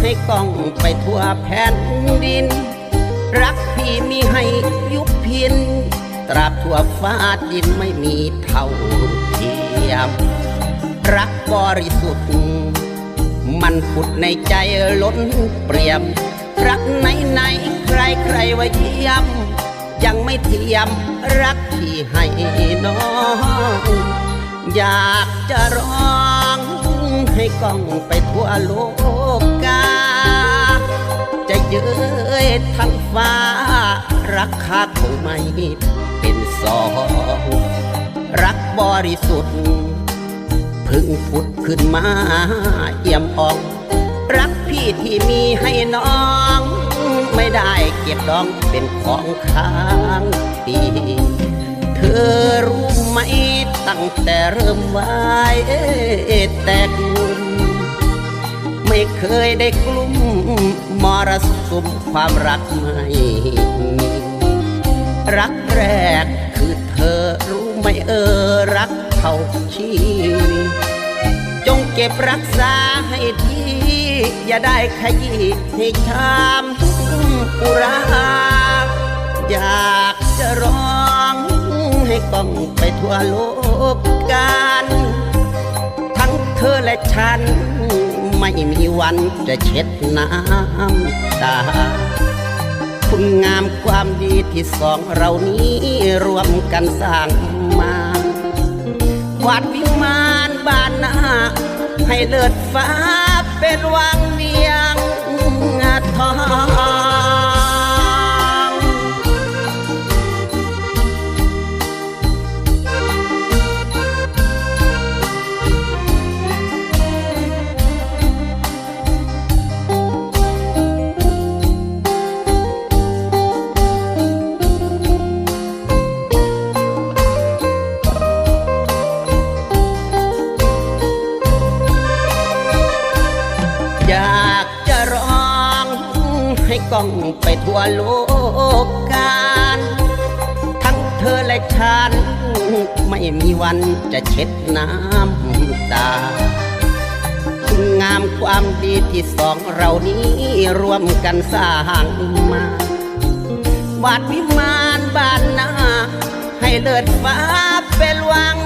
ให้กล้องไปทั่วแผ่นดิน รักพี่มีให้ยุบพิน ตราบทั่วฟ้าดินไม่มีเท่าเทียม รักบริสุทธิ์ มันผุดในใจล้นเปรียม รักไหนไหนใครใครว่าเยี่ยม ยังไม่เทียมรักที่ให้น้อง อยากจะร้อง ให้กล้องไปทั่วโลกกา จะเย้ยทั้งฟ้า รักคาคงไม่เป็นสอง รักบริสุทธิ์พึ่งผุดขึ้นมาเอี่ยมอ่อง รักพี่ที่มีให้น้อง ไม่ได้เก็บดองเป็นของค้างปี ธอรู้ไหมตั้งแต่เริ่มไว้แต่กลุ่มไม่เคยได้กลุ่มมรสุมความรักไม่มีรักแรกคือเธอรู้ไหมเออรักเท่าชีวิตจงเก็บรักษาให้ดี อย่าได้ขยี้ให้ช้ำอุราอยากจะรอ กล้องไปทั่วโลกกันทั้งเธอและฉัน ไม่มีวันจะเช็ดน้ำตา คุณงามความดีที่สองเรานี้รวมกันสร้างมาวาดวิมานบ้านนาให้เลิศฟ้าเป็นวังเวียงทอง กล้องไปทั่วโลกการทั้งเธอและฉัน ไม่มีวันจะเช็ดน้ำตาุณงามความดีที่สองเรานี้รวมกันสร้างมา วาดวิมานบ้านนาให้เลิศฟ้าเป็นวัง